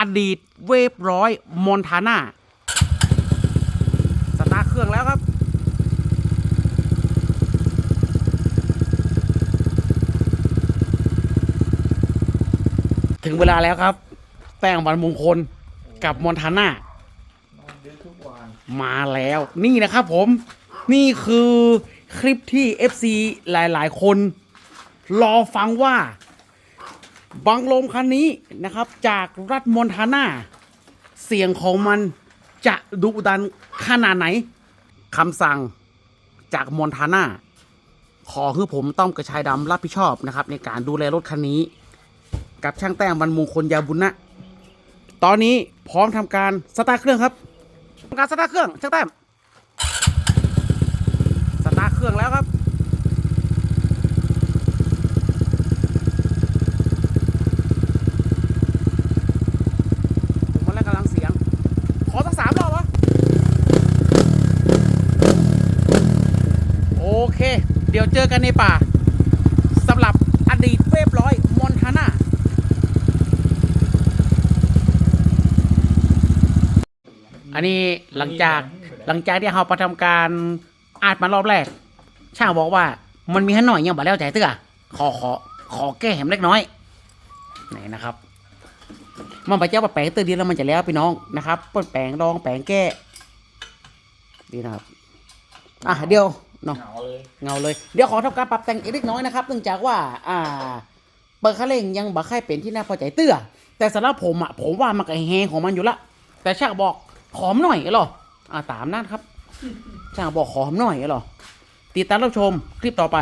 อดีตเวฟร้อยมอนทาน่าสตาร์เครื่องแล้วครับ ถึงเวลาแล้วครับแป้งวันมงคลกับมอนทาน่ามาแล้วนี่นะครับผมนี่คือคลิปที่ FC หลาย ๆ คน รอฟังว่า บังลมคันนี้นะครับ จากรัฐมอนทาน่าเสียงของมันจะดุดันขนาดไหนคำสั่งจากมอนทาน่าขอให้ผมต้อมกระชายดำรับผิดชอบนะครับ ในการดูแลรถคันนี้ กับช่างแต้มบรรมงคลยาบุญนะ ตอนนี้พร้อมทำการสตาร์ทเครื่องครับทำการสตาร์ทเครื่องช่างแต้มสตาร์ทเครื่องแล้วครับ ถึงวันแรกกำลังเสียง ขอสักสามรอบวะโอ เค เดี๋ยวเจอกันในป่าสำหรับอดีตเวฟร้อยมอนทาน่าอันนี้หลังจากหลังจากที่เราประทำการอาดมารอบแรก ช่างบอกว่ามันมีให้หน่อยยังบ่แล้วใจเตื้อขอขอขอแก้แหมเล็กน้อยไหนนะครับ มันไปเจ้าว่าแปลงเตื้อเดียวแล้วมันจะแล้วพี่น้องนะครับเปิ้นแปลงรองแปลงแก้ดีนะครับ อะเดี๋ยว เนาะเหงาเลยเงาเลย เดี๋ยวขอทำการปรับแต่งอีกเล็กน้อยนะครับ เนื่องจากว่า อ่า เปิดคันเร่งยังบ่ค่อยเป็นที่น่าพอใจเตื้อ แต่สำหรับผมอะ ผมว่ามันก็แฮงของมันอยู่ละ แต่ช่างบอกขอมหน่อยเหรอ อ่าตามนั้นครับ ช่างบอกขอมหน่อยเหรอ ติดตามรับชมคลิปต่อไป